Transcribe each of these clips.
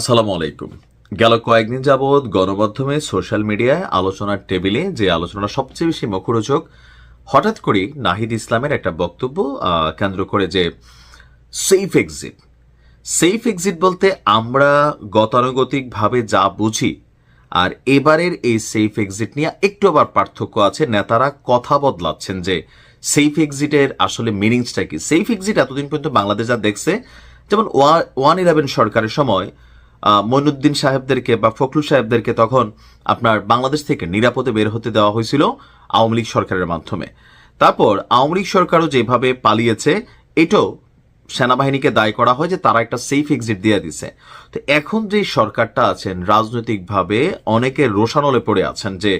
আসসালামু আলাইকুম। গেল কয়েকদিন যাবৎ গণমাধ্যমে সোশ্যাল মিডিয়ায় আলোচনার টেবিলে যে আলোচনাটা সবচেয়ে বেশি মুখরোচক, হঠাৎ করেই নাহিদ ইসলামের একটা বক্তব্য কেন্দ্র করে যে সেফ এক্সিট সেফ এক্সিট বলতে আমরা গতানুগতিকভাবে যা বুঝি, আর এবারের এই সেফ এক্সিট নিয়ে একটু আবার পার্থক্য আছে, নেতারা কথা বদলাচ্ছেন যে সেফ এক্সিটের আসলে মিনিংসটা কি? সেফ এক্সিট এতদিন পর্যন্ত বাংলাদেশ যা দেখছে, যেমন ওয়ান ইলেভেন সরকারের সময় মইনুদ্দিন সাহেবদেরকে বা ফখরুল সাহেবদেরকে তখন আপনার বাংলাদেশ থেকে নিরাপদে বের হতে দেওয়া হয়েছিল আওয়ামী লীগ সরকারের মাধ্যমে। তারপর আওয়ামী লীগ সরকারও যেভাবে পালিয়েছে, এটাও সেনাবাহিনীকে দায় করা হয় যে তারা একটা সেফ এক্সিট দিয়ে দিছে। তো এখন যে সরকারটা আছেন, রাজনৈতিকভাবে অনেকে রোশানলে পড়ে আছেন যে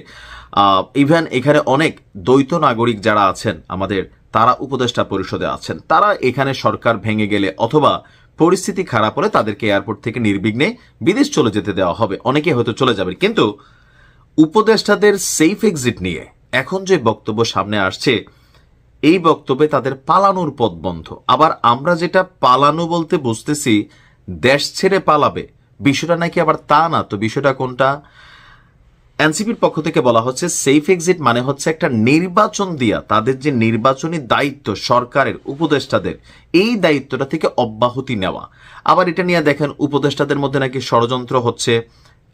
ইভেন এখানে অনেক দ্বৈত নাগরিক যারা আছেন আমাদের, তারা উপদেষ্টা পরিষদে আছেন। তারা এখানে সরকার ভেঙে গেলে অথবা পরিস্থিতি খারাপ হলে তাদেরকে এয়ারপোর্ট থেকে নির্বিঘ্নে বিদেশ চলে যেতে দেওয়া হবে। অনেকে হয়তো চলে যাবে কিন্তু উপদেষ্টাদের সেফ এক্সিট নিয়ে এখন যে বক্তব্য সামনে আসছে, এই বক্তব্যে তাদের পালানোর পথ বন্ধ। আবার আমরা যেটা পালানো বলতে বুঝতেছি, দেশ ছেড়ে পালাবে। বিষয়টা নাকি আবার তা না। তো বিষয়টা কোনটা? এনসিপির পক্ষ থেকে বলা হচ্ছে সেফ এক্সিট মানে হচ্ছে একটা নির্বাচন দিয়া তাদের যে নির্বাচনী দায়িত্ব সরকারের উপদেষ্টাদের, এই দায়িত্বটা থেকে অব্যাহতি নেওয়া। আবার এটা নিয়ে দেখেন, উপদেষ্টাদের মধ্যে নাকি ষড়যন্ত্র হচ্ছে।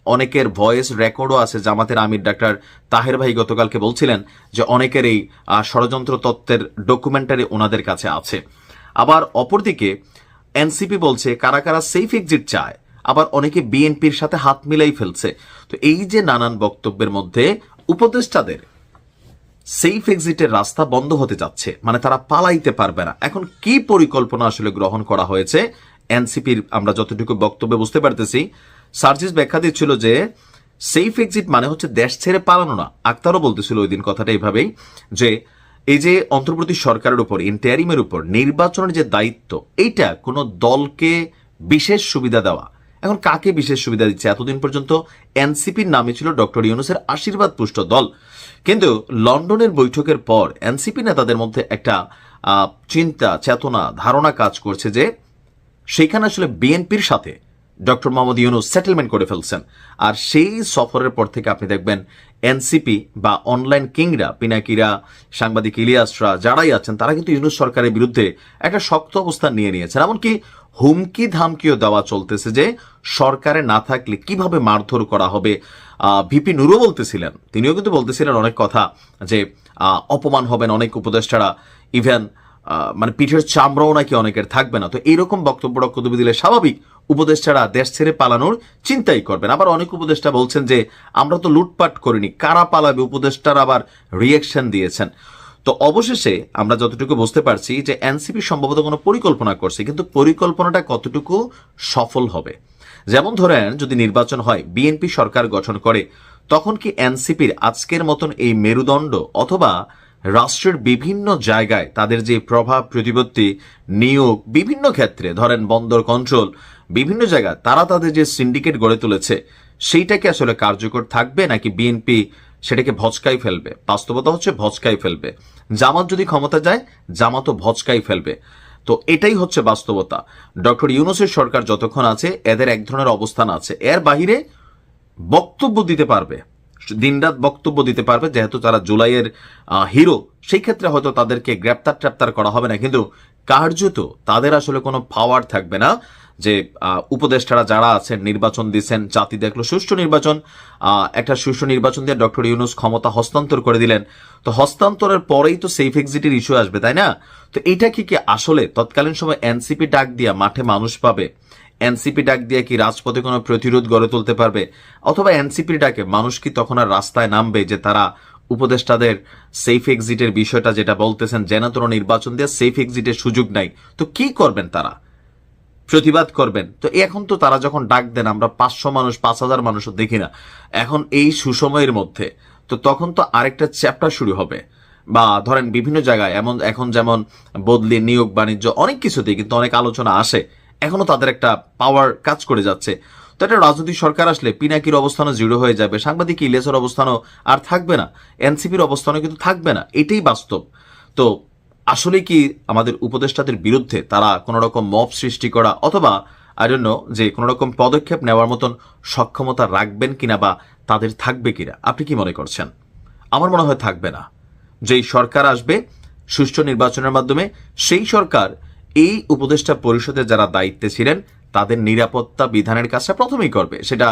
অনেকের ভয়েস রেকর্ডও আছে, জামাতের আমির ডাক্তার তাহের ভাই গতকালকে বলছিলেন যে অনেকের এই ষড়যন্ত্র তত্ত্বের ডকুমেন্টারি ওনাদের কাছে আছে। আবার অপরদিকে এনসিপি বলছে, কারা কারা সেফ এক্সিট চায় আবার অনেকে বিএনপির সাথে হাত মিলাই ফেলছে। তো এই যে নানান বক্তব্যের মধ্যে উপদেষ্টাদের সেফ এক্সিটের রাস্তা বন্ধ হতে যাচ্ছে মানে তারা পালাইতে পারবে না। এখন কি পরিকল্পনা আসলে গ্রহণ করা হয়েছে? এনসিপির আমরা যতটুকু বক্তব্যে বুঝতে পারতেছি, সার্জিস ব্যাখ্যা দিচ্ছিল যে সেফ এক্সিট মানে হচ্ছে দেশ ছেড়ে পালানো না। আক্তারও বলতেছিল ওই দিন কথাটা এইভাবেই যে এই যে অন্তর্বর্তী সরকারের উপর ইন্টারিমের উপর নির্বাচনের যে দায়িত্ব, এইটা কোনো দলকে বিশেষ সুবিধা দেওয়া এখন কাকে বিশেষ সুবিধা দিচ্ছে? এতদিন পর্যন্ত এনসিপির নামে ছিল ডক্টর ইউনুসের আশীর্বাদ পুষ্ট দল। কিন্তু লন্ডনের বৈঠকের পর এনসিপি নেতাদের মধ্যে একটা চিন্তা, চেতনা, ধারণা কাজ করছে যে, সেখানে আসলে বিএনপির সাথে ডক্টর মোহাম্মদ ইউনুস সেটেলমেন্ট করে ফেলছেন। আর সেই সফরের পর থেকে আপনি দেখবেন এনসিপি বা অনলাইন কিংরা, পিনাকিরা, সাংবাদিক ইলিয়াসরা যারাই আছেন, তারা কিন্তু ইউনুস সরকারের বিরুদ্ধে একটা শক্ত অবস্থান নিয়ে নিয়েছেন। এমনকি হুমকি ধামকিও দেওয়া চলতেছে যে সরকারে না থাকলে কীভাবে মারধর করা হবে ভিপি নুরও বলতেছিলেন। তিনিও কিন্তু বলতেছিলেন অনেক কথা যে অপমান হবেন অনেক উপদেষ্টারা। ইভেন মানে পিঠের চামড়াও নাকি অনেকের থাকবে না। তো এইরকম বক্তব্য বক্তব্য দিলে স্বাভাবিক উপদেষ্টারা দেশ ছেড়ে পালানোর চিন্তাই করবেন। আবার অনেক উপদেষ্টা বলছেন যে, আমরা তো লুটপাট করিনি, কারা পালাবে? উপদেষ্টারা আবার রিয়েকশন দিয়েছেন। তো অবশেষে আমরা যতটুকু বুঝতে পারছি যে, এনসিপি সম্ভবত কোনো পরিকল্পনা করছে, কিন্তু পরিকল্পনাটা কতটুকু সফল হবে? যেমন ধরেন, যদি নির্বাচন হয়, বিএনপি সরকার গঠন করে, তখন কি এনসিপির আজকের মতন এই মেরুদণ্ড অথবা রাষ্ট্রের বিভিন্ন জায়গায় তাদের যে প্রভাব, প্রতিপত্তি, নিয়োগ বিভিন্ন ক্ষেত্রে, ধরেন বন্দর কন্ট্রোল বিভিন্ন জায়গায় তারা তাদের যে সিন্ডিকেট গড়ে তুলেছে সেইটাকে আসলে কার্যকর থাকবে নাকি বিএনপি সেটাকে ভচকাই ফেলবে? বাস্তবতা হচ্ছে ভচকাই ফেলবে। জামাত যদি ক্ষমতা যায়, জামাতও ভচকাই ফেলবে। তো এটাই হচ্ছে বাস্তবতা। ডক্টর ইউনুসের সরকার যতক্ষণ আছে, এদের এক ধরনের অবস্থান আছে। এর বাহিরে বক্তব্য দিতে পারবে। দিনরাত বক্তব্য দিতে পারবে, যেহেতু তারা জুলাইয়ের হিরো, সেই ক্ষেত্রে হয়তো তাদেরকে গ্রেপ্তার ট্রেপ্তার করা হবে না। কিন্তু কার্যত তাদের আসলে কোনো পাওয়ার থাকবে না। যে উপদেষ্টারা যারা আছেন, নির্বাচন দিচ্ছেন জাতি দেখল, সুষ্ঠু নির্বাচন একটা সুষ্ঠু নির্বাচন দিয়ে ডক্টর ইউনুস ক্ষমতা হস্তান্তর করে দিলেন। তো হস্তান্তরের পরেই তো সেফ এক্সিটের ইস্যু আসবে, তাই না? তো এটা কি কি আসলে? তৎকালীন সময় এনসিপি ডাক দিয়া মাঠে মানুষ পাবে? এনসিপি ডাক দিয়ে কি রাজপথে কোনো প্রতিরোধ গড়ে তুলতে পারবে? অথবা এনসিপি ডাকে মানুষ কি তখন আর রাস্তায় নামবে যে তারা উপদেষ্টাদের সেফ এক্সিটের বিষয়টা যেটা বলতেছেন জেনাতন নির্বাচন দিয়ে সেফ এক্সিটের সুযোগ নাই? তো কি করবেন তারা? প্রতিবাদ করবেন। তো এখন তো তারা যখন ডাক দেন, আমরা পাঁচশো মানুষ, পাঁচ হাজার মানুষও দেখি না। এখন এই সুসময়ের মধ্যে, তো তখন তো আরেকটা চ্যাপ্টার শুরু হবে। বা ধরেন বিভিন্ন জায়গায়, এমন, এখন যেমন বদলি, নিয়োগ, বাণিজ্য, অনেক কিছুতেই কিন্তু অনেক আলোচনা আসে। এখনও তাদের একটা পাওয়ার কাজ করে যাচ্ছে। তো একটা রাজনৈতিক সরকার আসলে পিনাকির অবস্থানও জিরো হয়ে যাবে, সাংবাদিক ইলেসের অবস্থানও আর থাকবে না, এনসিপির অবস্থানও কিন্তু থাকবে না, এটাই বাস্তব। তো আসলে কি আমাদের উপদেষ্টাদের বিরুদ্ধে তারা কোনো রকম মব সৃষ্টি করা অথবা আই জন্য যে কোনো রকম পদক্ষেপ নেওয়ার মতন সক্ষমতা রাখবেন কিনা বা তাদের থাকবে কিনা, আপনি কি মনে করছেন? আমার মনে হয় থাকবে না। যেই সরকার আসবে সুষ্ঠু নির্বাচনের মাধ্যমে, সেই সরকার এই উপদেষ্টা পরিষদে যারা দায়িত্বে ছিলেন, তাদের নিরাপত্তা বিধানের কাজটা প্রথমেই করবে। সেটা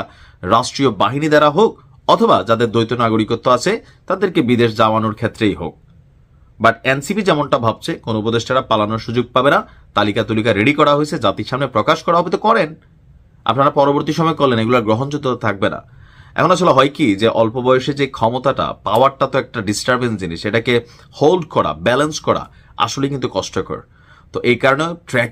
রাষ্ট্রীয় বাহিনী দ্বারা হোক অথবা যাদের দ্বৈত নাগরিকত্ব আছে, তাদেরকে বিদেশ যাওয়ানোর ক্ষেত্রেই হোক। বাট এনসিপি যেমনটা ভাবছে, কোন উপদেষ্টারা পালানোর সুযোগ পাবে না, তালিকা তুলিকা রেডি করা হয়েছে, জাতির সামনে প্রকাশ করা হবে তো করেন। আপনারা পরবর্তী সময় করলেন, এগুলো গ্রহণযোগ্য থাকবে না। এখন আসলে হয় কি যে অল্প বয়সে যে ক্ষমতাটা পাওয়ারটা তো একটা ডিস্টারবেন্স জিনিস, এটাকে হোল্ড করা ব্যালেন্স করা আসলে কিন্তু কষ্টকর। তো এই কারণে ট্র্যাক